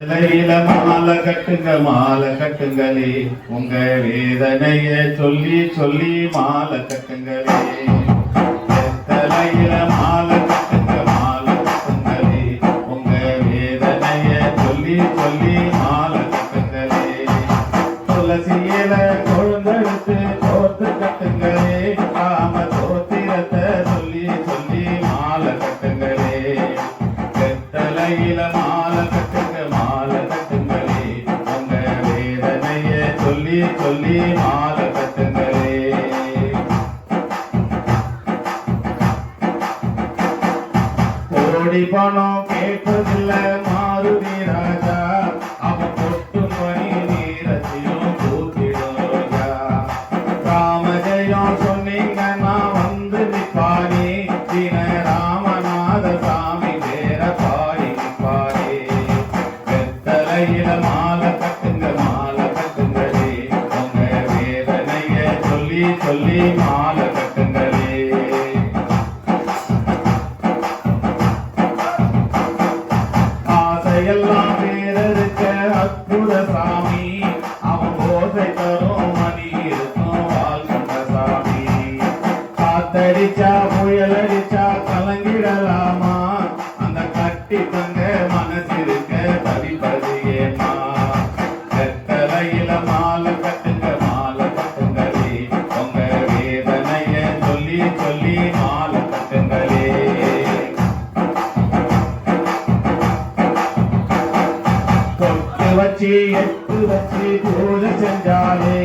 இலையில மாலை கட்டுங்க மாலை கட்டுங்களே. உங்க வேதனைய சொல்லி சொல்லி மாலை கட்டுங்களே. தலையில மாலை கட்டுங்க மாலை கட்டுங்களே. உங்க வேதனைய சொல்லி சொல்லி மாலை கட்டுங்களே. துளசியில சொல்லி மாத மாலை கட்டுங்களே கோடி பணம் கேட்பதில்லை மாருதி சொல்லி சொல்லி மாலை கட்டுங்களே. ஆசையெல்லாம் பேரருக்க அற்புத சாமி அவன் ஓசை தரும் மணி இருக்கும் வாழ்கின்ற சாமி. காத்தடிச்சா புயலடிச்சா கலங்கிடலாமா? அந்த கட்டி தங்க வச்சு எட்டு வச்சு பூஜை செஞ்சாலே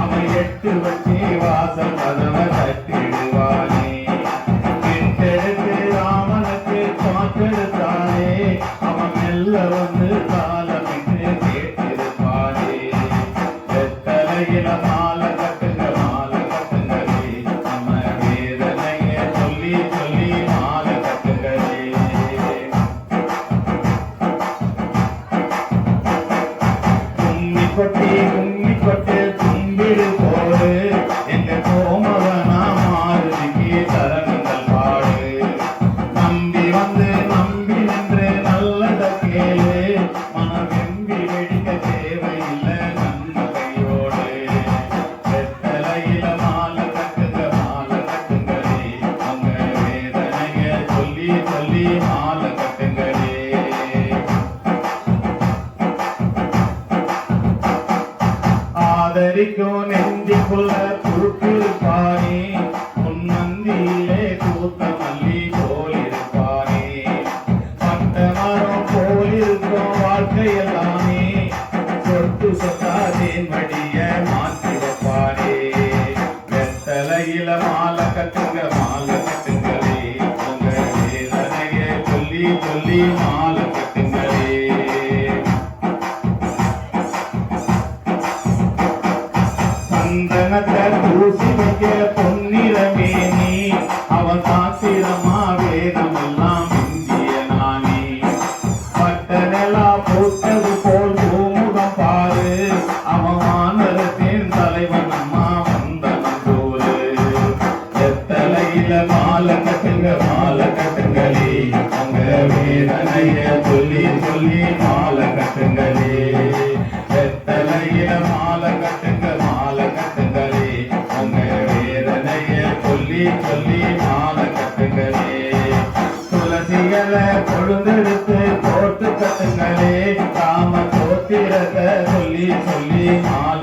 அவன் எட்டு வச்சு வாசல் கதவை தட்டிடுவானே பெற்றெடுத்து ராமனுக்கு காற்றெடுத்தானே அவன் மெல்ல வந்து தான் ஆதரிக்கும் நெஞ்சுக்குள்ள குறுக்கிருப்பானே உன் மந்தியிலே கூத்த மல்லி போலிருப்பானே பட்ட மரம் போலிருக்கும் வாழ்க்கை எல்லாமே சொத்து சொத்தாதே மடிய மாற்றி வைப்பானே வெத்தலையில மாலை கட்டுங்க மாலை கட்டுங்களே உங்க வேதனைய சொல்லி சொல்லி மாலை சந்தனத்தை பூசி வைக்க பொன்னிறமே நீ. அவன் சாத்திரமா வேதமெல்லாம் இந்திய நானே பட்டனெலா போட்டது போல் பூமுகம் பாரு. அவன் வானரத்தின் தலைவன் அம்மா வந்தனம் போரு எத்தலையில மாலை கட்டுங்க மாலை கட்டுங்களே. அங்க வேதனைய சொல்லி சொல்லி மாலை கட்டுங்களே. எத்தலையில மாலை கட்டுங்க சொல்லி சொல்லி மாலை கட்டுங்களே. துளசிகளை கொழுந்தெடுத்து போட்டு கட்டுங்களே. காம கோத்திரத்தை சொல்லி சொல்லி மாலை